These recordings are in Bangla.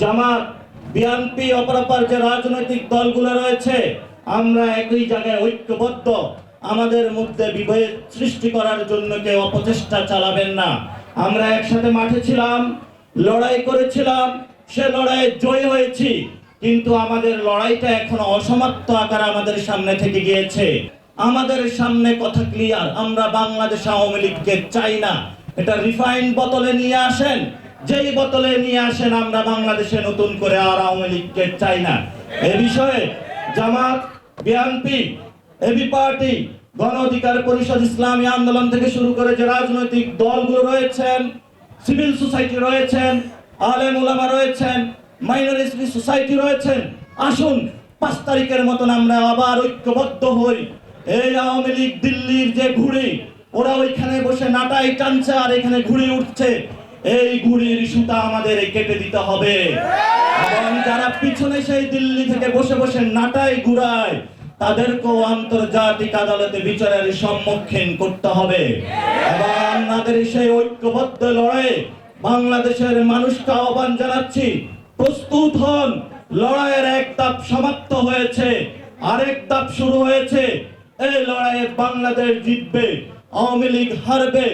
জামাত বিএনপি অপরাপার যে রাজনৈতিক দলগুলো রয়েছে, আমরা একই জায়গায় ঐক্যবদ্ধ। আমাদের মধ্যে বিভেদ সৃষ্টি করার জন্য কেউ অপচেষ্টা চালাবেন না। আমরা একসাথে মাঠে ছিলাম, লড়াই করেছিলাম, সে লড়াইয়ে জয় হয়েছি। কিন্তু আমাদের লড়াইটা এখনও অসমাপ্ত আকার আমাদের সামনে থেকে গিয়েছে। আমাদের সামনে কথা ক্লিয়ার আমরা বাংলাদেশ আওয়ামী লীগকে চাই না। এটা রিফাইন বোতলে নিয়ে আসেন যেই বোতলে নিয়ে আসেন, আমরা বাংলাদেশে নতুন করে আর আওয়ামী লীগকে চাই না। এ বিষয়ে জামাত, বিএনপি, এবি পার্টি, গণ অধিকার পরিষদ, ইসলামী আন্দোলন থেকে শুরু করে যে রাজনৈতিক দলগুলো রয়েছেন, সিভিল সোসাইটি রয়েছেন, আলেম ওলামা রয়েছেন, মাইনরিটি সোসাইটি রয়েছেন, আসুন, পাঁচ তারিখের মতন আমরা আবার ঐক্যবদ্ধ হই। এই আওয়ামী লীগ, দিল্লির যে ঘুড়ি, ওরা ওইখানে বসে নাটাই টানছে আর এখানে ঘুড়ি উঠছে। এই ঘুড়ির সুতা আমাদের কেটে দিতে হবে। এবং যারা পিছনে সেই দিল্লি থেকে বসে বসে নাটাই ঘুরায়, তাদেরকেও আন্তর্জাতিক আদালতে বিচারের সম্মুখীন করতে হবে। এবং আমাদের সেই ঐক্যবদ্ধ লড়াই বাংলাদেশের মানুষকে আহ্বান জানাচ্ছি, প্রস্তুত হন। লড়াইয়ের এক ধাপ সমাপ্ত হয়েছে, আরেক ধাপ শুরু হয়েছে। এই লড়াইয়ে বাংলাদেশ জিতবে, আওয়ামী লীগ হারবে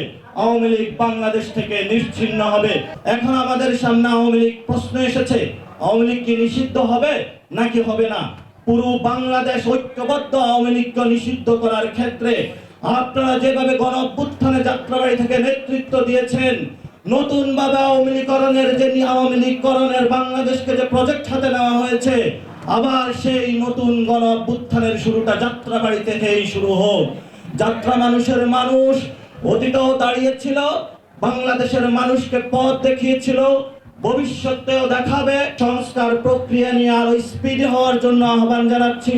আওয়ামী লীগ বাংলাদেশ থেকে নিশ্চিন্ন হবে। এখন আমাদের সামনে আওয়ামী লীগ প্রশ্ন এসেছে, আওয়ামী লীগ কি নিষিদ্ধ হবে নাকি হবে না? পুরো বাংলাদেশ ঐক্যবদ্ধ আওয়ামী লীগকে নিষিদ্ধ করার ক্ষেত্রে আপনারা যেভাবে গণ অভ্যুত্থানে যাত্রাবাড়ি থেকে নেতৃত্ব দিয়েছেন নতুন ভাবে আওয়ামী লীগকরণের যে আওয়ামী লীগকরণের বাংলাদেশকে যে প্রজেক্ট হাতে নেওয়া হয়েছে, আবার সেই নতুন গণ অভ্যুত্থানের শুরুটা যাত্রাবাড়ি থেকেই শুরু হোক। যাত্রা মানুষের মানুষ অতীতেও দাঁড়িয়েছিল, বাংলাদেশের মানুষকে পথ দেখিয়েছিল, ভবিষ্যতেও দেখাবে, সংস্কার প্রক্রিয়া নিয়ে আরও স্পিড হওয়ার জন্য আহ্বান জানাচ্ছি।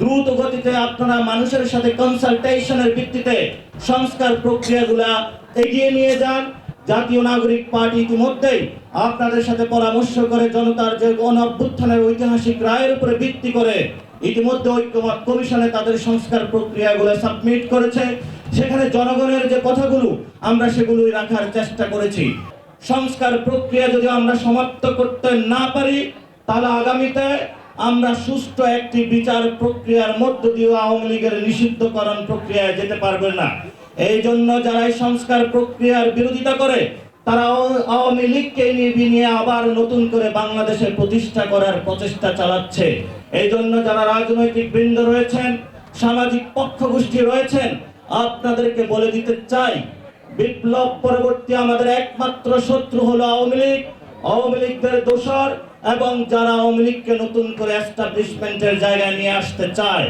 দ্রুত গতিতে আপনারা মানুষের সাথে কনসালটেশনের ভিত্তিতে সংস্কার প্রক্রিয়াগুলা এগিয়ে নিয়ে যান। জাতীয় নাগরিক পার্টি ইতিমধ্যেই আপনাদের সাথে পরামর্শ করে জনতার যে গণ অভ্যুত্থানের ঐতিহাসিক রায়ের উপরে ভিত্তি করে ইতিমধ্যে ঐক্যমত কমিশনে তাদের সংস্কার প্রক্রিয়াগুলো সাবমিট করেছে। সেখানে জনগণের যে কথাগুলো আমরা সেগুলোই রাখার চেষ্টা করেছি। সংস্কার প্রক্রিয়া যদি আমরা সমাপ্ত করতে না পারি, তাহলে আগামীতে আমরা সুষ্ঠু একটি বিচার প্রক্রিয়ার মধ্য দিয়ে আওয়ামী লীগের নিষিদ্ধকরণ প্রক্রিয়ায় যেতে পারবে না। এই জন্য যারা এই সংস্কার প্রক্রিয়ার বিরোধিতা করে তারা আওয়ামী লীগকে নিয়ে নিয়ে আবার নতুন করে বাংলাদেশে প্রতিষ্ঠা করার প্রচেষ্টা চালাচ্ছে। এই জন্য যারা রাজনৈতিক বৃন্দ রয়েছেন, সামাজিক পক্ষ গোষ্ঠী রয়েছেন আপনাদেরকে বলে দিতে চাই, বিপ্লব পরবর্তী আমাদের একমাত্র শত্রু হলো আওয়ামী লীগ। আওয়ামী লীগদের দোষর এবং যারা আওয়ামী লীগকে নতুন করে এস্টাবলিশমেন্টের জায়গায় নিয়ে আসতে চায়